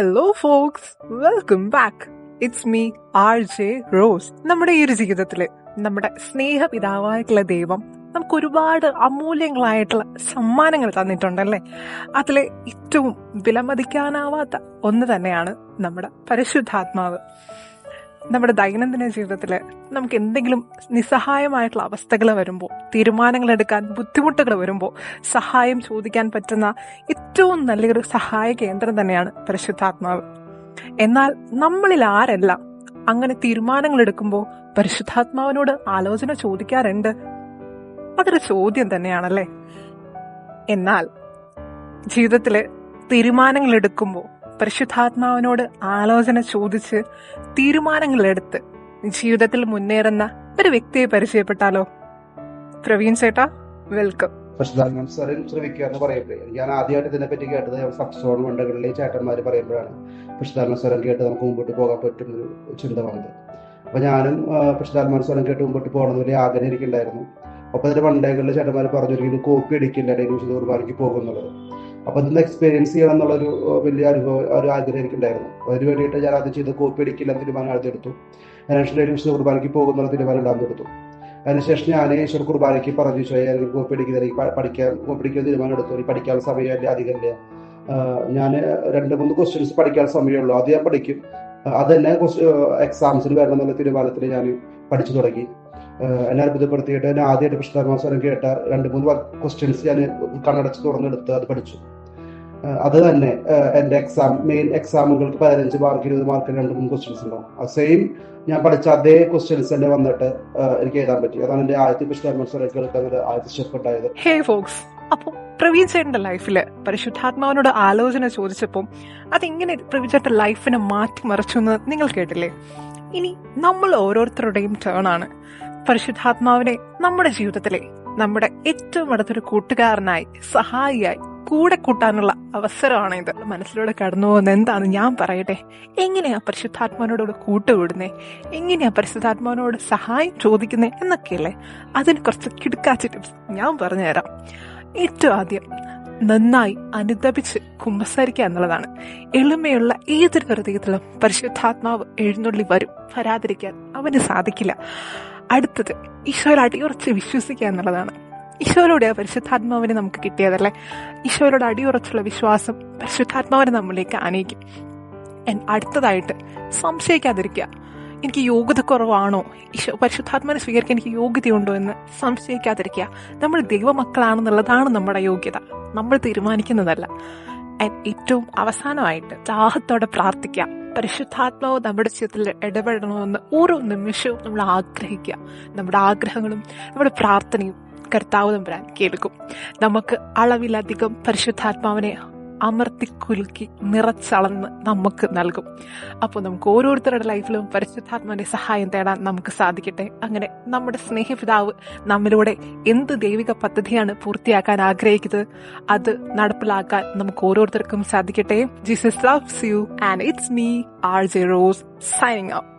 Hello folks welcome back it's me R J Rose നമ്മുടെ ഈ ഒരു ജീവിതത്തിൽ നമ്മുടെ സ്നേഹപിതാവായിട്ടുള്ള ദൈവം നമുക്ക് ഒരുപാട് അമൂല്യങ്ങളായിട്ടുള്ള സമ്മാനങ്ങൾ തന്നിട്ടുണ്ടല്ലേ? അതിലെ ഏറ്റവും വിലമതിക്കാനാവാത്ത ഒന്ന് തന്നെയാണ് നമ്മുടെ പരിശുദ്ധാത്മാവ്. നമ്മുടെ ദൈനംദിന ജീവിതത്തിൽ നമുക്ക് എന്തെങ്കിലും നിസ്സഹായമായിട്ടുള്ള അവസ്ഥകൾ വരുമ്പോൾ തീരുമാനങ്ങൾ എടുക്കാൻ ബുദ്ധിമുട്ടുകൾ വരുമ്പോൾ സഹായം ചോദിക്കാൻ പറ്റുന്ന ഏറ്റവും നല്ലൊരു സഹായ കേന്ദ്രം തന്നെയാണ് പരിശുദ്ധാത്മാവ്. എന്നാൽ നമ്മളിൽ ആരെല്ലാം അങ്ങനെ തീരുമാനങ്ങൾ എടുക്കുമ്പോൾ പരിശുദ്ധാത്മാവിനോട് ആലോചന ചോദിക്കാറുണ്ട്? അതൊരു ചോദ്യം തന്നെയാണല്ലേ? എന്നാൽ ജീവിതത്തിൽ തീരുമാനങ്ങൾ എടുക്കുമ്പോൾ പരിശുദ്ധാത്മാവിനോട് ആലോചന ചോദിച്ച് തീരുമാനങ്ങൾ എടുത്ത് ജീവിതത്തിൽ മുന്നേറുന്ന ഒരു വ്യക്തിയെ പരിചയപ്പെട്ടാലോ? പ്രവീൺ ചേട്ടാ വെൽക്കം. പരിശുദ്ധാത്മാൻ സ്വരം ശ്രമിക്കുക എന്ന് പറയുമ്പോഴേ ഞാൻ ആദ്യമായിട്ട് ഇതിനെപ്പറ്റി കേട്ടത് സബ്സോൺ മണ്ഡലങ്ങളിലെ ചേട്ടന്മാർ പറയുമ്പോഴാണ്. പരിശുദ്ധാത്മ സ്വരം കേട്ട് നമുക്ക് മുമ്പോട്ട് പോകാൻ പറ്റുന്ന ചിന്ത വന്നത് അപ്പൊ ഞാനും പരിശുദ്ധാത്മാൻ സ്വരം കേട്ട് മുമ്പോട്ട് പോകണമെന്ന് വലിയ ആഗ്രഹം എനിക്കുണ്ടായിരുന്നു. അപ്പൊ അതിന്റെ മണ്ടകളിലെ ചേട്ടന്മാർ പറഞ്ഞു കോപ്പി അടിക്കില്ല ഡെയിലി കുർബാനയ്ക്ക് പോകുന്നുള്ളത്. അപ്പൊ അതൊന്ന് എക്സ്പീരിയൻസ് ചെയ്യണം എന്നുള്ളൊരു വലിയ അനുഭവം ഒരു ആഗ്രഹം എനിക്കുണ്ടായിരുന്നു. അതിന് വേണ്ടിയിട്ട് ഞാൻ അത് ചെയ്ത് കോപ്പി അടിക്കില്ല തീരുമാനം എടുത്തെടുത്തു എടുത്തു. അതിനുശേഷം ഡെയിലി വിശുദ്ധ കുർബാനയ്ക്ക് പോകുന്നുള്ള തീരുമാനം ഉണ്ടാകും എടുത്തു. അതിനുശേഷം ഞാൻ ഈശ്വർ കുർബാനയ്ക്ക് പറഞ്ഞു ചോദിച്ചു കോപ്പി അടിക്കുന്ന എനിക്ക് പഠിക്കാൻ കോപ്പി അടിക്കുന്ന തീരുമാനം എടുത്തു. എനിക്ക് പഠിക്കാനുള്ള സമയമല്ല അധികം ഇല്ല. ഞാൻ രണ്ട് മൂന്ന് ക്വസ്റ്റ്യൻസ് പഠിക്കാൻ സമയമുള്ളൂ അത് ഞാൻ പഠിക്കും. അത് തന്നെ എക്സാംസിന് വരണം എന്നുള്ള തീരുമാനത്തിൽ ഞാൻ പഠിച്ചു തുടങ്ങി. എന്നെ അത്ഭുതപ്പെടുത്തിയിട്ട് എന്നെ ആദ്യമായിട്ട് പുസ്തകമാസം കേട്ട രണ്ട് മൂന്ന് ക്വസ്റ്റ്യൻസ് ഞാൻ കണ്ണടച്ച് തുറന്നെടുത്ത് അത് പഠിച്ചു. അത് തന്നെ എന്റെ എക്സാം മെയിൻ എക്സാമുകൾക്ക് പതിനഞ്ച് മാർക്ക് ഇരുപത് മാർക്ക് രണ്ട് മൂന്ന് ക്വസ്റ്റ്യൻസ് ഉണ്ടാവും. ആ സെയിം ഞാൻ പഠിച്ച അതേ ക്വസ്റ്റ്യൻസ് തന്നെ വന്നിട്ട് എനിക്ക് എഴുതാൻ പറ്റി. അതാണ് എന്റെ ആദ്യത്തെ കേൾക്കാൻ കേൾക്കുന്നത് ആദ്യത്തെ സ്റ്റെപ്പ് ഹേ ഫോക്സ് അപ്പോൾ പ്രവീൺ ചേട്ടന്റെ ലൈഫിൽ പരിശുദ്ധാത്മാവിനോട് ആലോചന ചോദിച്ചപ്പോൾ അതെങ്ങനെ പ്രവീൺ ചേട്ടന്റെ ലൈഫിനെ മാറ്റിമറിച്ചു എന്ന് നിങ്ങൾ കേട്ടില്ലേ? ഇനി നമ്മൾ ഓരോരുത്തരുടെയും ടേൺ ആണ്. പരിശുദ്ധാത്മാവിനെ നമ്മുടെ ജീവിതത്തിലെ നമ്മുടെ ഏറ്റവും അടുത്തൊരു കൂട്ടുകാരനായി സഹായിയായി കൂടെ കൂട്ടാനുള്ള അവസരമാണ് ഇത് മനസ്സിലൂടെ കടന്നു പോകുന്ന എന്താണ് ഞാൻ പറയട്ടെ? എങ്ങനെയാ പരിശുദ്ധാത്മാവിനോട് കൂട്ടുകൂടുന്നേ? എങ്ങനെയാ പരിശുദ്ധാത്മാവിനോട് സഹായം ചോദിക്കുന്നേ എന്നൊക്കെയല്ലേ അതിന് കുറച്ച് കിടക്കാച്ച ടിപ്സ് ഞാൻ പറഞ്ഞുതരാം. ഏറ്റവും ആദ്യം നന്നായി അനുദപിച്ച് കുമ്പസാരിക്കുക എന്നുള്ളതാണ്. എളിമയുള്ള ഏതൊരു ഹൃദയത്തിലും പരിശുദ്ധാത്മാവ് എഴുന്നള്ളി വരും. വരാതിരിക്കാൻ അവന് സാധിക്കില്ല. അടുത്തത് ഈശോയിൽ അടിയുറച്ച് വിശ്വസിക്കുക എന്നുള്ളതാണ്. ഈശോയിലൂടെ പരിശുദ്ധാത്മാവിനെ നമുക്ക് കിട്ടിയതല്ലേ? ഈശോയിലൂടെ അടിയുറച്ചുള്ള വിശ്വാസം പരിശുദ്ധാത്മാവിനെ നമ്മളിലേക്ക് അനയിക്കും അടുത്തതായിട്ട് സംശയിക്കാതിരിക്കുക. എനിക്ക് യോഗ്യത കുറവാണോ? ഈശോ പരിശുദ്ധാത്മാവിനെ സ്വീകരിക്കാൻ എനിക്ക് യോഗ്യതയുണ്ടോ എന്ന് സംശയിക്കാതിരിക്കുക. നമ്മൾ ദൈവമക്കളാണെന്നുള്ളതാണ് നമ്മുടെ യോഗ്യത. നമ്മൾ തീരുമാനിക്കുന്നതല്ല. ഏറ്റവും അവസാനമായിട്ട് ദാഹത്തോടെ പ്രാർത്ഥിക്കുക. പരിശുദ്ധാത്മാവ് നമ്മുടെ ജീവിതത്തിൽ ഇടപെടണമെന്ന് ഓരോ നിമിഷവും നമ്മൾ ആഗ്രഹിക്കുക. നമ്മുടെ ആഗ്രഹങ്ങളും നമ്മുടെ പ്രാർത്ഥനയും കർത്താവ് തമ്പുരാൻ കേൾക്കും. നമുക്ക് അളവിലധികം പരിശുദ്ധാത്മാവിനെ അമർത്തി കുലുക്കി നിറച്ചളന്ന് നമുക്ക് നൽകും. അപ്പോൾ നമുക്ക് ഓരോരുത്തരുടെ ലൈഫിലും പരിശുദ്ധാത്മാവിന്റെ സഹായം തേടാൻ നമുക്ക് സാധിക്കട്ടെ. അങ്ങനെ നമ്മുടെ സ്നേഹപിതാവ് നമ്മിലൂടെ എന്ത് ദൈവിക പദ്ധതിയാണ് പൂർത്തിയാക്കാൻ ആഗ്രഹിക്കുന്നത് അത് നടപ്പിലാക്കാൻ നമുക്ക് ഓരോരുത്തർക്കും സാധിക്കട്ടെ. Jesus loves you and it's me R J Rose signing out